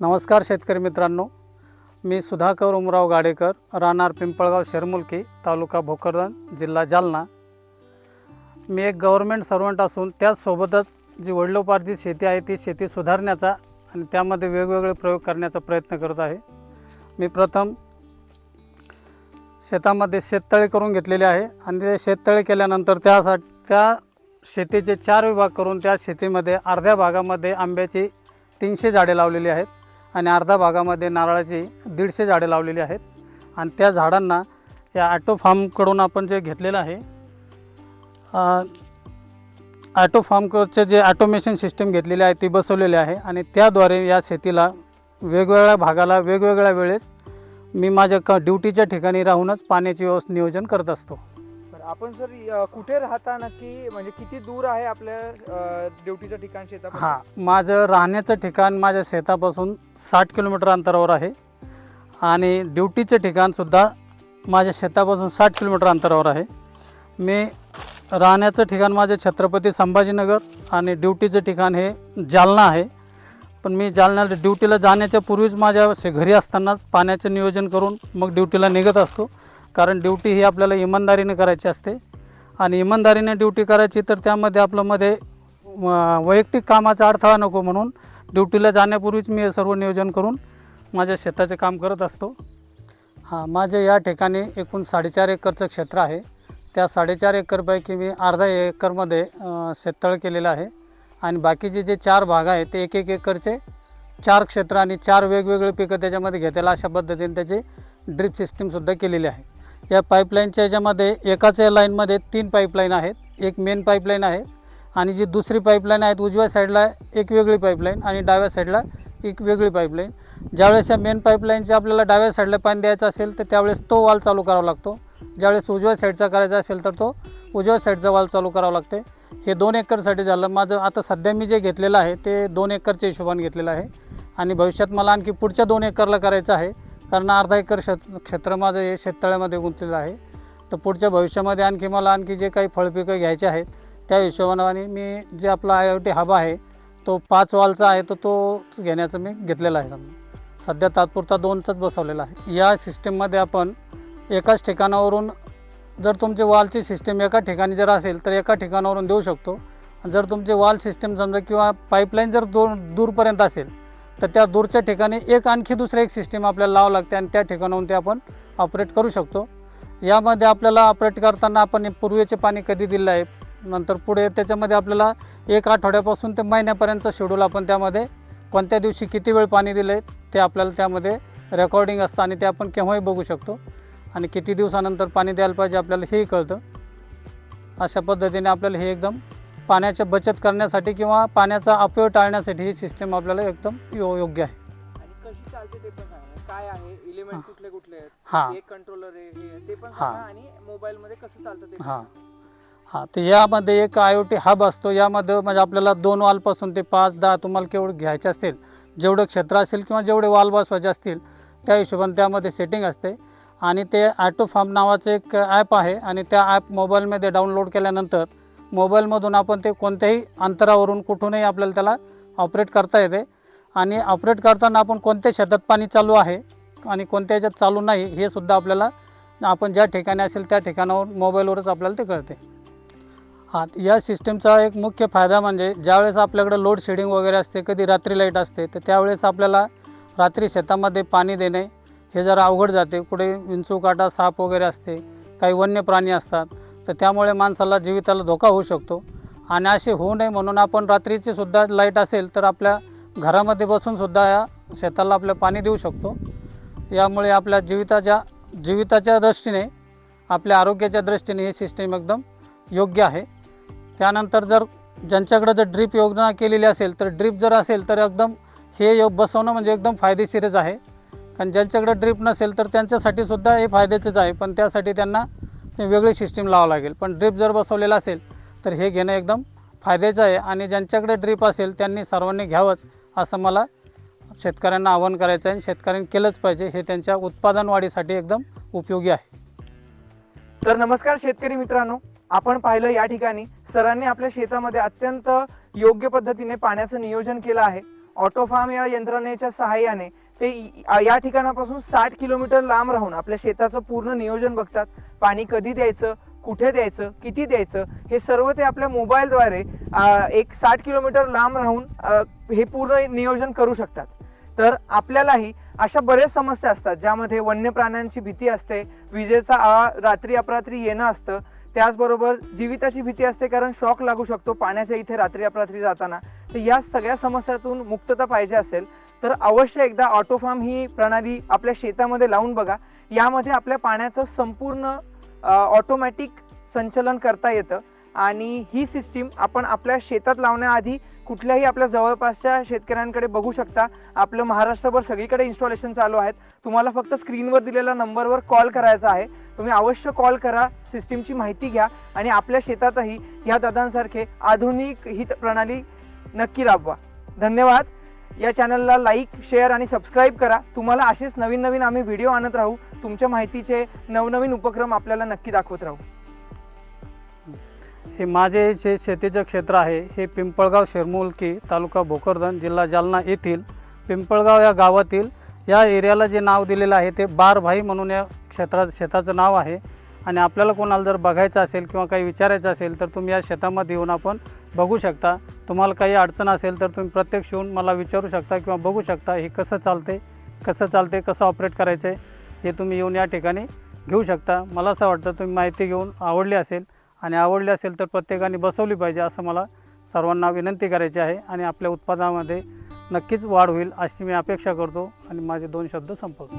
नमस्कार शेतकरी मित्रांनो. मी सुधाकर उमराव गाडेकर राहणार पिंपळगाव शेरमुलकी तालुका भोकरदन जिल्हा जालना. मी एक गव्हर्मेंट सर्वंट असून त्याचसोबतच जी वडिलोपार्जित शेती आहे ती शेती सुधारण्याचा आणि त्यामध्ये वेगवेगळे प्रयोग करण्याचा प्रयत्न करत आहे. मी प्रथम शेतामध्ये शेततळे करून घेतलेले आहे आणि ते शेततळे केल्यानंतर त्यासाठी त्या शेतीचे चार विभाग करून त्या शेतीमध्ये अर्ध्या भागामध्ये आंब्याची तीनशे झाडे लावलेली आहेत. आणि अर्धा भागामध्ये नारळाची दीडशे झाडे लावलेली आहेत. आणि त्या झाडांना या ॲटो फार्मकडून आपण जे घेतलेलं आहे ॲटो फार्मकडचे जे ॲटोमेशन सिस्टम घेतलेली आहे ती बसवलेली आहे. आणि त्याद्वारे या शेतीला वेगवेगळ्या भागाला वेगवेगळ्या वेळेस मी माझ्या क ड्युटीच्या ठिकाणी राहूनच पाण्याची व्यवस्था नियोजन करत असतो. आपण सर अ, कुठे राहता नक्की म्हणजे किती दूर आहे आपल्या अ, ड्युटीचं ठिकाण शेतापासून? हां माझं राहण्याचं ठिकाण माझ्या शेतापासून साठ किलोमीटर अंतरावर आहे. आणि ड्युटीचं ठिकाणसुद्धा माझ्या शेतापासून साठ किलोमीटर अंतरावर आहे. मी राहण्याचं ठिकाण माझे छत्रपती संभाजीनगर आणि ड्युटीचं ठिकाण हे जालना आहे. पण मी जालना ड्युटीला जाण्याच्या पूर्वीच माझ्या शे- घरी असतानाच पाण्याचं नियोजन करून मग ड्युटीला निघत असतो. कारण ड्युटी ही आपल्याला इमानदारीने करायची असते. आणि इमानदारीने ड्युटी करायची तर त्यामध्ये आपलं मध्ये व- वैयक्तिक कामाचा अडथळा नको म्हणून ड्युटीला जाण्यापूर्वीच मी सर्व नियोजन करून माझ्या शेताचे काम करत असतो. हां माझे या ठिकाणी एकूण साडेचार एकरचं क्षेत्र आहे. त्या साडेचार एकरपैकी मी अर्धा एकरमध्ये शेततळ केलेलं आहे. आणि बाकीचे जे चार भाग आहेत ते एक एक एकरचे चार क्षेत्र आणि चार वेगवेगळे पिकं त्याच्यामध्ये घेतायला अशा पद्धतीने त्याची ड्रिप सिस्टीमसुद्धा केलेली आहे. या पाईपलाईनच्या याच्यामध्ये एकाच या लाईनमध्ये तीन पाईपलाईन आहेत. एक मेन पाईपलाईन आहे आणि जी दुसरी पाईपलाईन आहेत उजव्या साईडला एक वेगळी पाईपलाईन आणि डाव्या साईडला एक वेगळी पाईपलाईन. ज्यावेळेस या मेन पाईपलाईनच्या आपल्याला डाव्या साईडला पाणी द्यायचं असेल तर त्यावेळेस तो वाल चालू करावा लागतो. ज्यावेळेस उजव्या साईडचा करायचा असेल तर तो उजव्या साईडचा वाल चालू करावा लागते. हे दोन एकरसाठी झालं. माझं आता सध्या मी जे घेतलेलं आहे ते दोन एकरच्या हिशोबाने घेतलेलं आहे. आणि भविष्यात मला आणखी पुढच्या दोन एकरला करायचं आहे. कारण अर्धा एकर शेत क्षेत्र माझं हे शेततळ्यामध्ये गुंतलेलं आहे. तर पुढच्या भविष्यामध्ये आणखी मला आणखी जे काही फळपिकं घ्यायचे आहेत त्या हिशोबाने मी जे आपला आय ओ टी हब आहे तो पाच वालचा आहे तर तो घेण्याचं मी घेतलेला आहे समजा. सध्या तात्पुरता दोनचाच बसवलेला आहे. या सिस्टीममध्ये आपण एकाच ठिकाणावरून जर तुमची वालची सिस्टीम एका ठिकाणी जर असेल तर एका ठिकाणावरून देऊ शकतो. जर तुमची वाल सिस्टीम समजा किंवा पाईपलाईन जर दूर दूरपर्यंत असेल तर त्या दूरच्या ठिकाणी एक आणखी दुसरं एक सिस्टीम आपल्याला लावावं लागते आणि त्या ठिकाणाहून ते आपण ऑपरेट करू शकतो. यामध्ये आपल्याला ऑपरेट करताना आपण पूर्वीचे पाणी कधी दिलं आहे नंतर पुढे त्याच्यामध्ये आपल्याला एक आठवड्यापासून ते महिन्यापर्यंतचं शेड्यूल आपण त्यामध्ये कोणत्या दिवशी किती वेळ पाणी दिलं आहे ते आपल्याला त्यामध्ये रेकॉर्डिंग असतं आणि ते आपण केव्हाही बघू शकतो. आणि किती दिवसानंतर पाणी द्यायला पाहिजे आपल्याला हेही कळतं. अशा पद्धतीने आपल्याला हे एकदम पाण्याची बचत करण्यासाठी किंवा पाण्याचा अपव्यय टाळण्यासाठी ही सिस्टीम आपल्याला एकदम यो योग्य आहे. आणि कशी चालते ते पण सांगा. काय आहे? हा. इलिमेंट कुठले कुठले आहेत? हां. एक कंट्रोलर आहे हे ते पण हा. सांगा आणि मोबाईल मध्ये कसं चालतं ते पण हां. सांगा. हां तर यामध्ये एक आय ओ टी हब असतो. यामध्ये म्हणजे आपल्याला दोन वालपासून ते पाच दहा तुम्हाला केवढं घ्यायचे असेल जेवढं क्षेत्र असेल किंवा जेवढे वाल बसवायचे असतील त्या हिशोबाने त्यामध्ये सेटिंग असते. आणि ते ॲटो फार्म नावाचं एक ॲप आहे. आणि त्या ॲप मोबाईलमध्ये डाउनलोड केल्यानंतर मोबाईलमधून आपण ते कोणत्याही अंतरावरून कुठूनही आपल्याला त्याला ऑपरेट करता येते. आणि ऑपरेट करताना आपण कोणत्या शेतात पाणी चालू आहे आणि कोणत्या याच्यात चालू नाही हे सुद्धा आपल्याला आपण ज्या ठिकाणी असेल त्या ठिकाणावर मोबाईलवरच आपल्याला ते कळते. हां या सिस्टीमचा एक मुख्य फायदा म्हणजे ज्यावेळेस आपल्याकडे लोड शेडिंग वगैरे असते कधी रात्री लाइट असते तर त्यावेळेस आपल्याला रात्री शेतामध्ये पाणी देणे हे जरा अवघड जाते. कुठे विंचू काटा साप वगैरे असते काही वन्य प्राणी असतात. तर त्यामुळे माणसाला जीविताला धोका होऊ शकतो. आणि असे होऊ नये म्हणून आपण रात्रीची सुद्धा लाइट असेल तर आपल्या घरामध्ये बसून सुद्धा या शेताला आपल्या पाणी देऊ शकतो. यामुळे आपल्या जीविताच्या जीविताच्या दृष्टीने आपल्या आरोग्याच्या दृष्टीने ही सिस्टीम एकदम योग्य आहे. त्यानंतर जर ज्यांच्याकडे जर ड्रीप योजना केलेली असेल तर ड्रीप जर असेल तर एकदम हे योग बसवणं म्हणजे एकदम फायदेशीरच आहे. कारण ज्यांच्याकडे ड्रीप नसेल तर त्यांच्यासाठी सुद्धा हे फायद्याचेच आहे. पण त्यासाठी त्यांना वेगळी सिस्टीम लावावं लागेल. पण ड्रीप जर बसवलेला असेल तर हे घेणं एकदम फायद्याचं आहे आणि ज्यांच्याकडे ड्रीप असेल त्यांनी सर्वांनी घ्यावंच असं मला शेतकऱ्यांना आवाहन करायचं आहे आणि शेतकऱ्यांनी केलंच पाहिजे. हे त्यांच्या उत्पादन वाढीसाठी एकदम उपयोगी आहे. तर नमस्कार शेतकरी मित्रांनो. आपण पाहिलं या ठिकाणी सरांनी आपल्या शेतामध्ये अत्यंत योग्य पद्धतीने पाण्याचं नियोजन केलं आहे. ऑटोफार्म या यंत्रणेच्या सहाय्याने ते या ठिकाणापासून साठ किलोमीटर लांब राहून आपल्या शेताचं पूर्ण नियोजन बघतात. पाणी कधी द्यायचं कुठे द्यायचं किती द्यायचं हे सर्व ते आपल्या मोबाईलद्वारे एक साठ किलोमीटर लांब राहून हे पूर्ण नियोजन करू शकतात. तर आपल्यालाही अशा बऱ्याच समस्या असतात ज्यामध्ये वन्य प्राण्यांची भीती असते विजेचा रात्री अपरात्री येणं असतं. त्याचबरोबर जीविताची भीती असते कारण शॉक लागू शकतो पाण्याच्या इथे रात्री अपरात्री जाताना. तर या सगळ्या समस्यातून मुक्तता पाहिजे असेल. तर अवश्य एकदा ऑटोफार्म ही प्रणाली आपल्या शेतामध्ये लावून बघा. यामध्ये आपल्या पाण्याचं संपूर्ण ऑटोमॅटिक संचलन करता येतं. आणि ही सिस्टीम आपण आपल्या शेतात लावण्याआधी कुठल्याही आपल्या जवळपासच्या शेतकऱ्यांकडे बघू शकता. आपलं महाराष्ट्रभर सगळीकडे इन्स्टॉलेशन चालू आहेत. तुम्हाला फक्त स्क्रीनवर दिलेल्या नंबरवर कॉल करायचा आहे. तुम्ही अवश्य कॉल करा सिस्टीमची माहिती घ्या आणि आपल्या शेतातही ह्या दादांसारखे आधुनिक ही प्रणाली नक्की राबवा. धन्यवाद. या चॅनलला लाईक शेअर आणि सबस्क्राईब करा. तुम्हाला असेच नवीन नवीन आम्ही व्हिडिओ आणत राहू. तुमच्या माहितीचे नवनवीन उपक्रम आपल्याला नक्की दाखवत राहू. हे माझे जे शेतीचं क्षेत्र आहे हे पिंपळगाव शिरमुलकी तालुका भोकरदन जिल्हा जालना येथील पिंपळगाव या गावातील या एरियाला जे नाव दिलेलं आहे ते बारभाई म्हणून या क्षेत्रात शेताचं नाव आहे. आणि आपल्याला कोणाला जर बघायचं असेल किंवा काही विचारायचं असेल तर तुम्ही या शेतामध्ये येऊन आपण बघू शकता. तुम्हाला काही अडचण असेल तर तुम्ही प्रत्यक्ष येऊन मला विचारू शकता किंवा बघू शकता हे कसं चालते कसं चालते कसं ऑपरेट करायचं आहे हे तुम्ही येऊन या ठिकाणी घेऊ शकता. मला असं वाटतं तुम्ही माहिती घेऊन आवडली असेल आणि आवडली असेल तर प्रत्येकाने बसवली पाहिजे असं मला सर्वांना विनंती करायची आहे आणि आपल्या उत्पादनामध्ये नक्कीच वाढ होईल अशी मी अपेक्षा करतो आणि माझे दोन शब्द संपवतो.